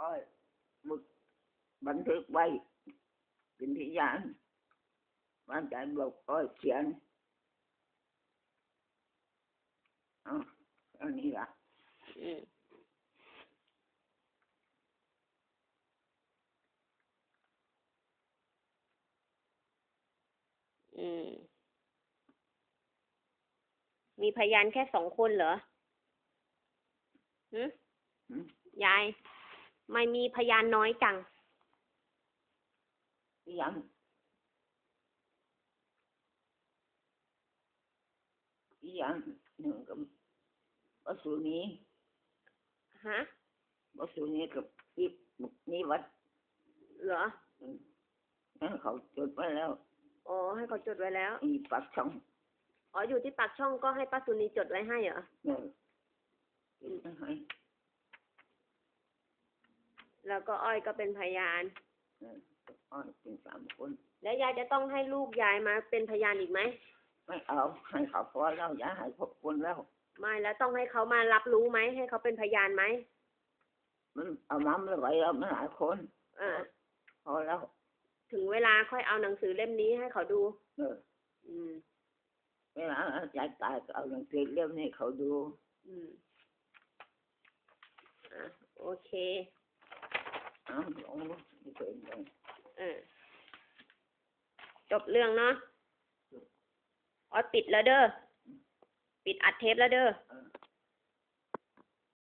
อ้อยมึกบันทึกไว้เป็นพยานว่าอาจารย์บอกอ้อยเขียนเอ๋ออันนี้ละอืมอืม มีพยานแค่สองคนเหรอหือืมยาย ไม่มีพยานน้อยจังพยานพยานหนึ่งกับวัสุนี้ฮะวัสุนี้กับอีกนี่วัดเหรออืมนั่นเขาจดไว้แล้วอ๋อให้เขาจดไว้แล้ว อีปักช่องอ๋ออยู่ที่ปากช่องก็ให้ป้าสุนีจดไว้ให้เหรอเนี่ยจดไว้ให้ แล้วก็อ้อยก็เป็นพยานเอออ้อยเป็นสามคน แล้วยายจะต้องให้ลูกยายมาเป็นพยานอีกไหม ไม่เอาให้เขาพอแล้วอย่าให้พบคนแล้ว ไม่แล้วต้องให้เขามารับรู้ไหมให้เขาเป็นพยานไหม มันเอามาไม่ไหวแล้วมันหลายคนอ่าพอแล้ว ถึงเวลาค่อยเอาหนังสือเล่มนี้ให้เขาดู เออ อืมเวลาอาจารย์ตายก็เอาหนังสือเล่มนี้เขาดู อืมอะโอเค เอ้าลงไม่เป็นไรเออจบเรื่องเนาะอ๋อปิดแล้วเด้อ ปิดอัดเทปแล้วเด้อเออ